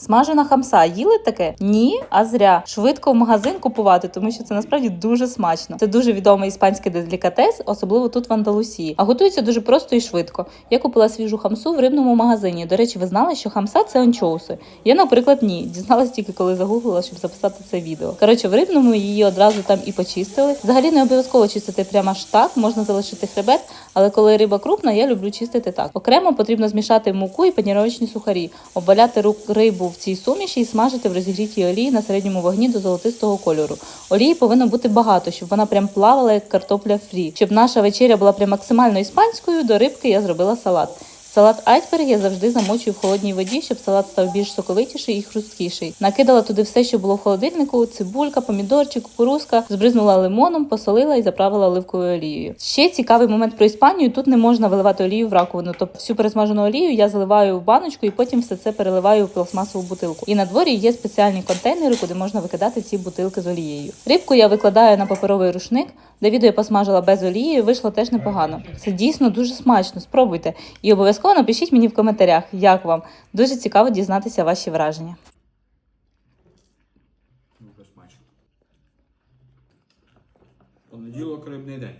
Смажена хамса. Їли таке? Ні, а зря. Швидко в магазин купувати, тому що це насправді дуже смачно. Це дуже відомий іспанський делікатес, особливо тут в Андалусії. А готується дуже просто і швидко. Я купила свіжу хамсу в рибному магазині. До речі, ви знали, що хамса це анчоуси. Я, наприклад, ні. Дізналась тільки коли загуглила, щоб записати це відео. Коротше, в рибному її одразу там і почистили. Взагалі не обов'язково чистити прямо аж так, можна залишити хребет, але коли риба крупна, я люблю чистити так. Окремо потрібно змішати муку і паніровочні сухарі, обваляти рук рибу в цій суміші і смажити в розігрітій олії на середньому вогні до золотистого кольору. Олії повинно бути багато, щоб вона прям плавала як картопля фрі. Щоб наша вечеря була прям максимально іспанською, до рибки я зробила салат. Салат айсберг я завжди замочую в холодній воді, щоб салат став більш соковитіший і хрусткіший. Накидала туди все, що було в холодильнику: цибулька, помідорчик, кукурузка, збризнула лимоном, посолила і заправила оливковою олією. Ще цікавий момент про Іспанію: тут не можна виливати олію в раковину. Тобто всю пересмажену олію я заливаю в баночку і потім все це переливаю в пластмасову бутилку. І на дворі є спеціальні контейнери, куди можна викидати ці бутилки з олією. Рибку я викладаю на паперовий рушник. Де відео я посмажила без олії, вийшло теж непогано. Це дійсно дуже смачно. Спробуйте. І обов'язково напишіть мені в коментарях, як вам. Дуже цікаво дізнатися ваші враження. Понеділок рибний день.